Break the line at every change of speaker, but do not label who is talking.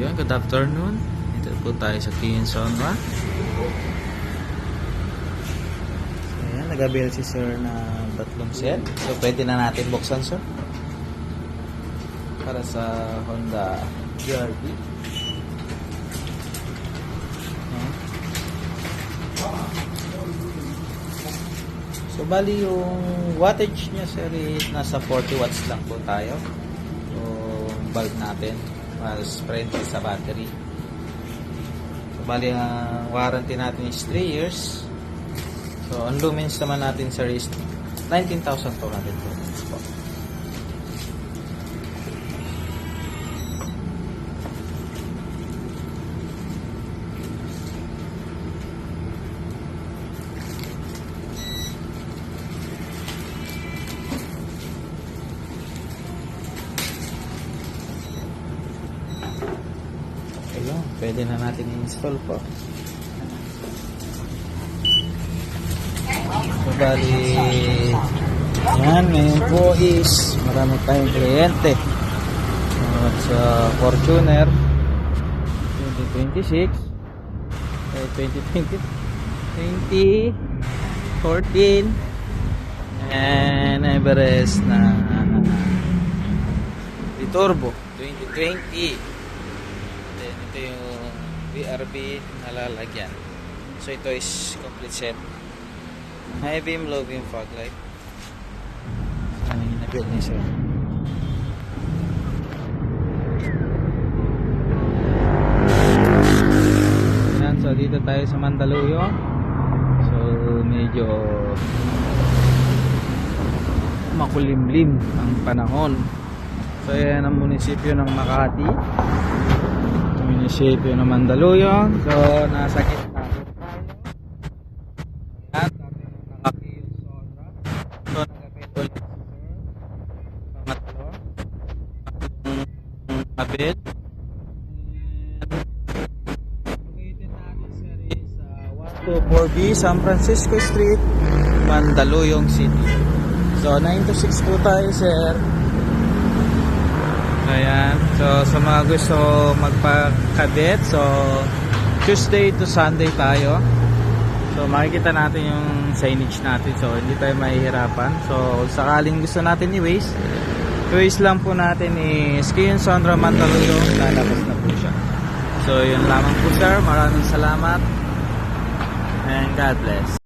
yun, good afternoon. Dito po tayo sa Kiyin Sonra. So, ayan, nag-avail si sir na tatlong set. So, pwede na natin buksan, sir. Para sa Honda. Ayan. So, bali yung wattage niya, sir, nasa 40 watts lang po tayo. Yung bulb natin. Mas friendly sa battery. So, bali ang warranty natin is 3 years. So, ang lumens naman natin, sir, is 19,200 lumens po. Ayun, pwede na natin i-install po. So, bali, yan, ngayon po is marami tayong kliyente. Sa Fortuner 2026 eh, 2020 2014 and Everest na Biturbo 2020 Then ito yung VRB na lalagyan. So ito is complete set. High beam, low beam fog light. Yung nabit niya sir? Yan, so dito tayo sa Mandaluyong. So medyo makulimlim ang panahon. So yan ang munisipyo ng Makati munisipyo ng Mandaluyong. So, nasa gitna po tayo. At kami nakakiyong Sonra. So, nag-append ulit si Sir. Pangatlo. Ang Abed. Located natin sir is uh, 124B San Francisco Street, Mandaluyong City. So, 9 to 6 po tayo sir. Ayan. So, sa mga gusto magpakabit, so, Tuesday to Sunday tayo. So, makikita natin yung signage natin. So, hindi tayo mahihirapan. So, sakaling gusto natin i-waste, i-waste lang po natin is Kiyon Sondra Mandaluyong. Lalabas na po siya. So, yun lamang po sir. Maraming salamat. And God bless.